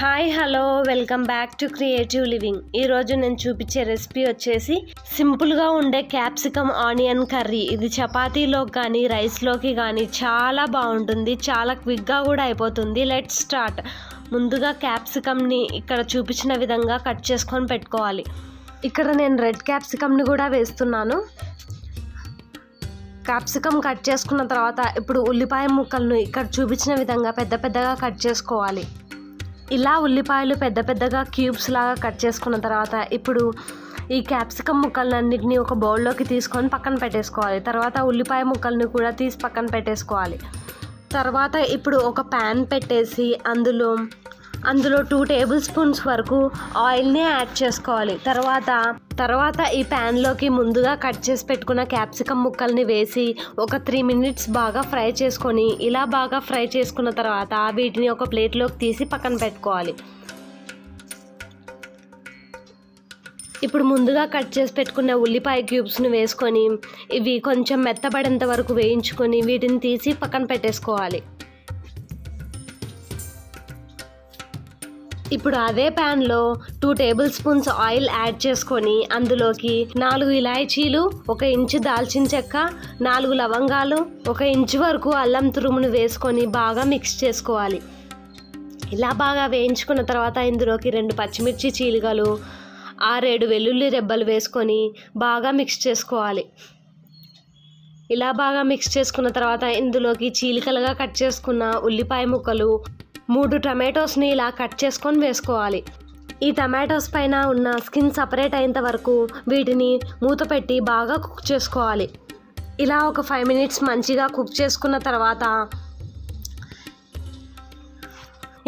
Hi hello welcome back to creative living. ఈరోజు నేను చూపించే రెసిపీ వచ్చేసి సింపుల్గా ఉండే క్యాప్సికమ్ ఆనియన్ కర్రీ. ఇది చపాతీలోకి కానీ రైస్లోకి కానీ చాలా బాగుంటుంది. చాలా క్విక్గా కూడా అయిపోతుంది. Let start. ముందుగా క్యాప్సికమ్ని ఇక్కడ చూపించిన విధంగా కట్ చేసుకొని పెట్టుకోవాలి. ఇక్కడ నేను రెడ్ క్యాప్సికమ్ని కూడా వేస్తున్నాను. క్యాప్సికమ్ కట్ చేసుకున్న తర్వాత ఇప్పుడు ఉల్లిపాయ ముక్కలను ఇక్కడ చూపించిన విధంగా పెద్ద పెద్దగా కట్ చేసుకోవాలి. ఇలా ఉల్లిపాయలు పెద్ద పెద్దగా క్యూబ్స్ లాగా కట్ చేసుకున్న తర్వాత ఇప్పుడు ఈ క్యాప్సికమ్ ముక్కలన్నింటినీ ఒక బౌల్లోకి తీసుకొని పక్కన పెట్టేసుకోవాలి. తర్వాత ఉల్లిపాయ ముక్కల్ని కూడా తీసి పక్కన పెట్టేసుకోవాలి. తర్వాత ఇప్పుడు ఒక ప్యాన్ పెట్టేసి అందులో అందులో టూ టేబుల్ స్పూన్స్ వరకు ఆయిల్ని యాడ్ చేసుకోవాలి. తర్వాత తర్వాత ఈ ప్యాన్లోకి ముందుగా కట్ చేసి పెట్టుకున్న క్యాప్సికమ్ ముక్కల్ని వేసి ఒక త్రీ మినిట్స్ బాగా ఫ్రై చేసుకొని ఇలా బాగా ఫ్రై చేసుకున్న తర్వాత వీటిని ఒక ప్లేట్లోకి తీసి పక్కన పెట్టుకోవాలి. ఇప్పుడు ముందుగా కట్ చేసి పెట్టుకున్న ఉల్లిపాయ క్యూబ్స్ని వేసుకొని ఇవి కొంచెం మెత్తబడేంత వరకు వేయించుకొని వీటిని తీసి పక్కన పెట్టేసుకోవాలి. ఇప్పుడు అదే ప్యాన్లో two table spoons oil add చేసుకొని అందులోకి నాలుగు ఇలాయచీలు ఒక ఇంచు దాల్చిన చెక్క నాలుగు లవంగాలు ఒక ఇంచు వరకు అల్లం తురుమును వేసుకొని బాగా మిక్స్ చేసుకోవాలి. ఇలా బాగా వేయించుకున్న తర్వాత ఇందులోకి రెండు పచ్చిమిర్చి చీలికలు ఆరేడు వెల్లుల్లి రెబ్బలు వేసుకొని బాగా మిక్స్ చేసుకోవాలి. ఇలా బాగా మిక్స్ చేసుకున్న తర్వాత ఇందులోకి చీలికలుగా కట్ చేసుకున్న ఉల్లిపాయ ముక్కలు మూడు టమాటోస్ని ఇలా కట్ చేసుకొని వేసుకోవాలి. ఈ టమాటోస్ పైన ఉన్న స్కిన్ సపరేట్ అయ్యేంత వరకు వీటిని మూత పెట్టి బాగా కుక్ చేసుకోవాలి. ఇలా ఒక ఫైవ్ మినిట్స్ మంచిగా కుక్ చేసుకున్న తర్వాత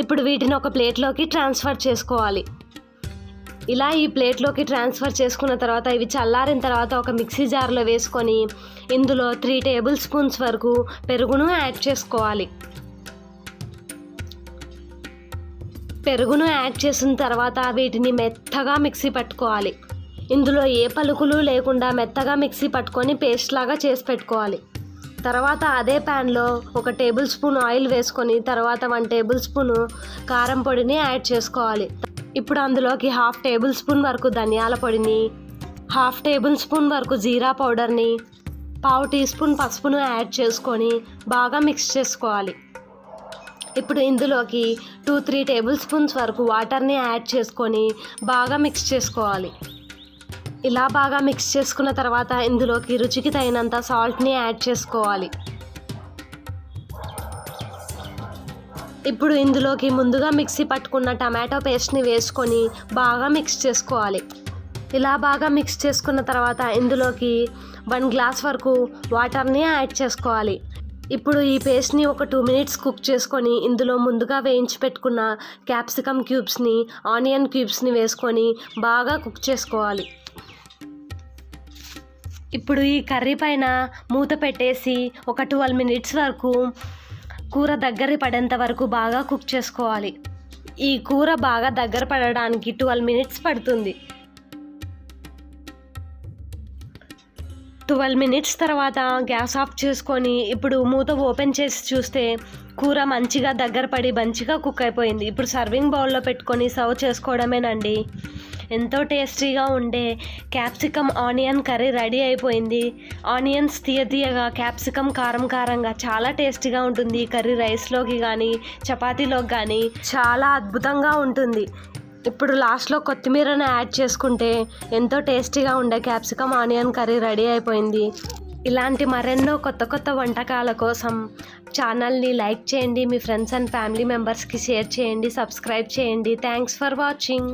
ఇప్పుడు వీటిని ఒక ప్లేట్లోకి ట్రాన్స్ఫర్ చేసుకోవాలి. ఇలా ఈ ప్లేట్లోకి ట్రాన్స్ఫర్ చేసుకున్న తర్వాత ఇవి చల్లారిన తర్వాత ఒక మిక్సీ జార్లో వేసుకొని ఇందులో త్రీ టేబుల్ స్పూన్స్ వరకు పెరుగును యాడ్ చేసుకోవాలి. పెరుగును యాడ్ చేసిన తర్వాత వీటిని మెత్తగా మిక్సీ పట్టుకోవాలి. ఇందులో ఏ పలుకులు లేకుండా మెత్తగా మిక్సీ పట్టుకొని పేస్ట్ లాగా చేసి పెట్టుకోవాలి. తర్వాత అదే ప్యాన్లో ఒక టేబుల్ స్పూన్ ఆయిల్ వేసుకొని తర్వాత వన్ టేబుల్ స్పూన్ కారం పొడిని యాడ్ చేసుకోవాలి. ఇప్పుడు అందులోకి హాఫ్ టేబుల్ స్పూన్ వరకు ధనియాల పొడిని హాఫ్ టేబుల్ స్పూన్ వరకు జీరా పౌడర్ని పావు టీ స్పూన్ పసుపును యాడ్ చేసుకొని బాగా మిక్స్ చేసుకోవాలి. ఇప్పుడు ఇందులోకి టూ త్రీ టేబుల్ స్పూన్స్ వరకు వాటర్ని యాడ్ చేసుకొని బాగా మిక్స్ చేసుకోవాలి. ఇలా బాగా మిక్స్ చేసుకున్న తర్వాత ఇందులోకి రుచికి తగినంత సాల్ట్ని యాడ్ చేసుకోవాలి. ఇప్పుడు ఇందులోకి ముందుగా మిక్సీ పట్టుకున్న టమాటో పేస్ట్ని వేసుకొని బాగా మిక్స్ చేసుకోవాలి. ఇలా బాగా మిక్స్ చేసుకున్న తర్వాత ఇందులోకి వన్ గ్లాస్ వరకు వాటర్ని యాడ్ చేసుకోవాలి. ఇప్పుడు ఈ పేస్ట్ని ఒక టూ మినిట్స్ కుక్ చేసుకొని ఇందులో ముందుగా వేయించి పెట్టుకున్న క్యాప్సికమ్ క్యూబ్స్ని ఆనియన్ క్యూబ్స్ని వేసుకొని బాగా కుక్ చేసుకోవాలి. ఇప్పుడు ఈ కర్రీ పైన మూత పెట్టేసి ఒక ట్వెల్వ్ మినిట్స్ వరకు కూర దగ్గర పడేంత వరకు బాగా కుక్ చేసుకోవాలి. ఈ కూర బాగా దగ్గర పడడానికి ట్వెల్వ్ మినిట్స్ పడుతుంది. ట్వెల్వ్ మినిట్స్ తర్వాత గ్యాస్ ఆఫ్ చేసుకొని ఇప్పుడు మూత ఓపెన్ చేసి చూస్తే కూర మంచిగా దగ్గర పడి మంచిగా కుక్ అయిపోయింది. ఇప్పుడు సర్వింగ్ బౌల్లో పెట్టుకొని సర్వ్ చేసుకోవడమేనండి. ఎంతో టేస్టీగా ఉండే క్యాప్సికమ్ ఆనియన్ కర్రీ రెడీ అయిపోయింది. ఆనియన్స్ తీయ తీయగా క్యాప్సికమ్ కారం కారంగా చాలా టేస్టీగా ఉంటుంది కర్రీ రైస్లోకి కానీ చపాతీలోకి కానీ చాలా అద్భుతంగా ఉంటుంది. ఇప్పుడు లాస్ట్లో కొత్తిమీరను యాడ్ చేసుకుంటే ఎంతో టేస్టీగా ఉండే క్యాప్సికమ్ ఆనియన్ కర్రీ రెడీ అయిపోయింది. ఇలాంటి మరెన్నో కొత్త కొత్త వంటకాల కోసం ఛానల్ని లైక్ చేయండి మీ ఫ్రెండ్స్ అండ్ ఫ్యామిలీ మెంబర్స్కి షేర్ చేయండి సబ్స్క్రైబ్ చేయండి. Thanks for watching.